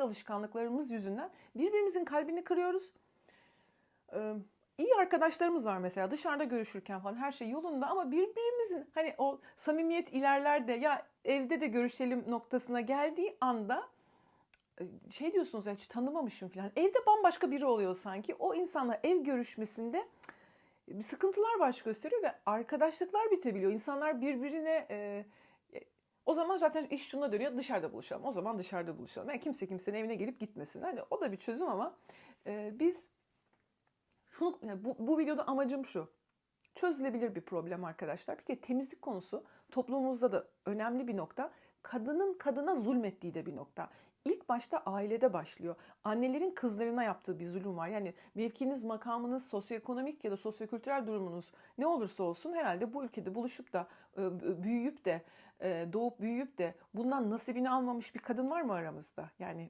alışkanlıklarımız yüzünden birbirimizin kalbini kırıyoruz. Ee, iyi arkadaşlarımız var mesela dışarıda görüşürken falan her şey yolunda ama birbirimizin hani o samimiyet ilerlerde ya evde de görüşelim noktasına geldiği anda e, şey diyorsunuz ya hiç tanımamışım falan. Evde bambaşka biri oluyor sanki. O insanla ev görüşmesinde bir sıkıntılar baş gösteriyor ve arkadaşlıklar bitebiliyor. İnsanlar birbirine e, o zaman zaten iş şuna dönüyor dışarıda buluşalım. O zaman dışarıda buluşalım. Yani kimse kimsenin evine gelip gitmesin. Hani o da bir çözüm ama e, biz şunu yani bu, bu videoda amacım şu. Çözülebilir bir problem arkadaşlar. Bir kere temizlik konusu toplumumuzda da önemli bir nokta. Kadının kadına zulmettiği de bir nokta. İlk başta ailede başlıyor. Annelerin kızlarına yaptığı bir zulüm var. Yani mevkiniz, makamınız, sosyoekonomik ya da sosyokültürel durumunuz ne olursa olsun herhalde bu ülkede buluşup da e, büyüyüp de e, doğup büyüyüp de bundan nasibini almamış bir kadın var mı aramızda? Yani